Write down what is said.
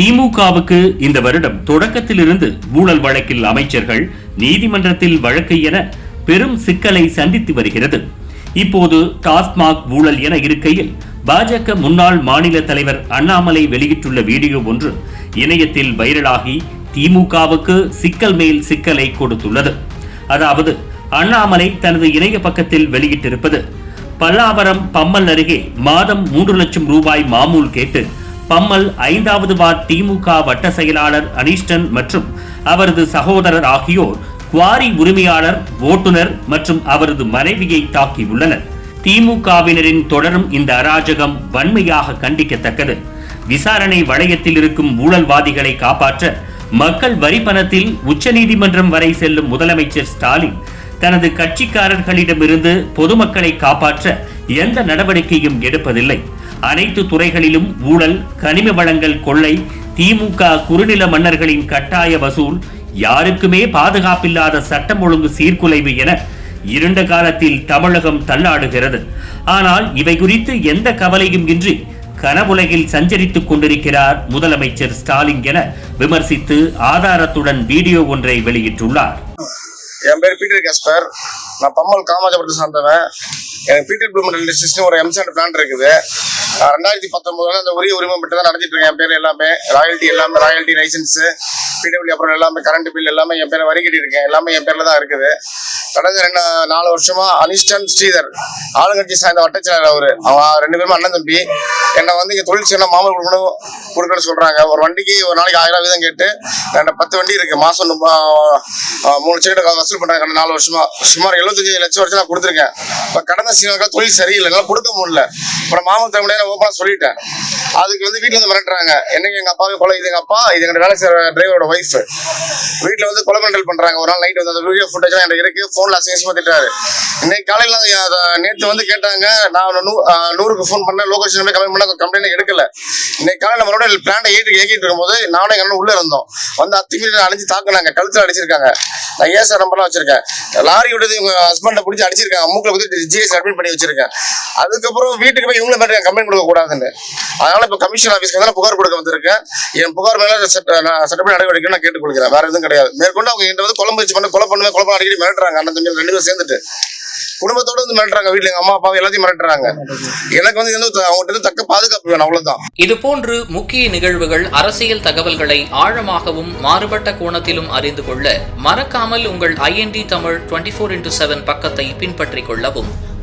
திமுகவுக்கு இந்த வருடம் தொடக்கத்திலிருந்து ஊழல் வழக்கில் அமைச்சர்கள் நீதிமன்றத்தில் வழக்கு என பெரும் சிக்கலை சந்தித்து வருகிறது. இப்போது டாஸ்மாக் ஊழல் என இருக்கையில் பாஜக முன்னாள் மாநில தலைவர் அண்ணாமலை வெளியிட்டுள்ள வீடியோ ஒன்று இணையத்தில் வைரலாகி திமுகவுக்கு சிக்கல் மேல் சிக்கலை கொடுத்துள்ளது. அதாவது அண்ணாமலை தனது இணைய பக்கத்தில் வெளியிட்டிருப்பது பல்லாவரம் பம்மல் அருகே மாதம் மூன்று லட்சம் ரூபாய் மாமூல் கேட்டு பம்மல் ஐந்தாவது வார்டு திமுக வட்ட செயலாளர் அனிஷ்டன் மற்றும் அவரது சகோதரர் ஆகியோர் குவாரி உரிமையாளர் ஓட்டுநர் மற்றும் அவரது மனைவியை தாக்கியுள்ளனர். திமுகவினரின் தொடரும் இந்த அராஜகம் வன்மையாக கண்டிக்கத்தக்கது. விசாரணை வளையத்தில் இருக்கும் ஊழல்வாதிகளை காப்பாற்ற மக்கள் வரி பணத்தில் உச்சநீதிமன்றம் வரை செல்லும் முதலமைச்சர் ஸ்டாலின் தனது கட்சிக்காரர்களிடமிருந்து பொதுமக்களை காப்பாற்ற எந்த நடவடிக்கையும் எடுப்பதில்லை. அனைத்து துறைகளிலும் ஊழல் கனிம வளங்கள் கொள்ளை திமுக குறுநில மன்னர்களின் கட்டாய வசூல் யாருக்குமே பாதுகாப்பில்லாத சட்டம் ஒழுங்கு சீர்குலைவு என இருண்ட காலத்தில் தமிழகம் தள்ளாடுகிறது. ஆனால் இவை குறித்து எந்த கவலையும் இன்றி கனவுலகில் சஞ்சரித்துக் கொண்டிருக்கிறார் முதலமைச்சர் ஸ்டாலின் என விமர்சித்து ஆதாரத்துடன் வீடியோ ஒன்றை வெளியிட்டுள்ளார். என் பேர் பீட்டர் கஸ்பர். நான் பம்மல் காமாஜபுரத்தை சார்ந்தவன். எனக்கு பீட்டர் ப்ளூமெண்ட் இண்டஸ்ட்ரீஸ்னு ஒரு எம்சாண்ட் பிளான் இருக்குது. ரெண்டாயிரத்தி பத்தொன்பதுல அந்த உரிய உரிமை பெற்று தான் நடத்திட்டு இருக்கேன். என் பேர் எல்லாமே ராயல்ட்டி எல்லாமே ராயல்ட்டி லைசன்ஸு பிடபிள்யூ அப்புறம் எல்லாமே கரண்ட் பில் எல்லாமே என் பேரை வரி கட்டியிருக்கேன். எல்லாமே என் பேரில் தான் இருக்குது. கடந்த ரெண்டு நாலு வருஷமா அனிஷ்டன் ஸ்ரீதர் ஆளுங்கட்சி சார்ந்த வட்டச்செயலர் அவரு. அவன் ரெண்டு பேரும் அண்ணன் தம்பி. என்னை வந்து இங்க தொழில் செய்யணும் மாமல் கொடுக்கணும் கொடுக்கணும்னு சொல்றாங்க. ஒரு வண்டிக்கு ஒரு நாளைக்கு ஆயிரம் வீதம் கேட்டு ரெண்டு பத்து வண்டி இருக்கு. மாசம் மூணு லட்சம் வசூல் பண்றாங்க. கடந்த நாலு வருஷமா. சுமார் எழுபத்தஞ்சு லட்சம் வருஷம் நான் கொடுத்துருக்கேன். இப்ப கடந்த சீனாக்கா தொழில் சரியில்லை. என்னால கொடுக்க முடியல. அப்புறம் மாமல் தமிழே நான் ஓப்பனா சொல்லிட்டேன். அதுக்கு வந்து வீட்டுல வந்து மிரட்டுறாங்க. என்னங்க எங்க அப்பாவே கொலை இது எங்க அப்பா? இது எங்க வேலை செய்யற டிரைவரோட ஒய்ஃப் வீட்டுல வந்து கொலை மிரட்டல் பண்றாங்க. ஒரு நாள் நைட் வந்து அந்த வீடியோ ஃபுட்டேஜ் என்கிட்ட இருக்கு. போன்ல அசிங்கமா திட்டாரு இன்னைக்கு காலையில அதை நேற்று வந்து கேட்டாங்க நான் நூ- நூறுக்கு ஃபோன் பண்ண லோகேஷன் கம்ப்ளைண்ட் பண்ண கம்ப்ளைண்ட் எடுக்கல. இன்னைக்கு காலையில மறுபடியும் பிளான்ட்டை ஏற்றி ஏக்கிட்டு இருக்கும்போது நானும் எங்க உள்ளே உள்ள இருந்தோம். வந்து அத்துமீறி அடிச்சு தாக்குனாங்க கழுத்துல அடிச்சிருக்காங்க. நான் ஏன் சார் நம்பர்லாம் வச்சிருக்கேன்? லாரி விட்டது இவங்க ஹஸ்பண்டை பிடிச்சி அடிச்சிருக்காங்க மூக்கில் வந்து ஜிஎஸ் அட்மிட் பண்ணி வச்சிருக்கேன். அதுக்கப்புறம் வீட்டுக்கு போய் இவங்கள மாதிரி கம்ப்ளைண்ட் கொடுக்க கூடாதுன்னு அதனால இப்ப கமிஷன் ஆஃபீஸ்க்கு வந்து புகார் கொடுக்க வந்திருக்கேன். என் புகார் மேல நான் சட்டப்படி நடவடிக்கை நான் கேட்டுக்கொள்கிறேன். வேற எதுவும் கிடையாது. மேற்கொண்டு அவங்க என்கிட்ட வந்து குழம்பு வச்சு பண்ண கொலை பண்ணுவேன் கொலை பண்ண அடிக்கடி மிரட்டுறாங்க. அண்ணன் தம்பி ரெண்டு பேரும் சேர்ந்துட்டு. குடும்பத்தோட வந்து மிரட்டுறாங்க வீட்டுல எங்க அம்மா அப்பா எல்லாத்தையும் மிரட்டுறாங்க. எனக்கு வந்து இது அவங்ககிட்ட இருந்து தக்க பாதுகாப்பு வேணும் அவ்வளவுதான். இது போன்று முக்கிய நிகழ்வுகள் அரசியல் தகவல்களை ஆழமாகவும் மாறுபட்ட கோணத்திலும் அறிந்து கொள்ள மறக்காமல் உங்கள் IND Tamil twenty four into seven பக்கத்தை பின்பற்றிக் கொள்ளவும்.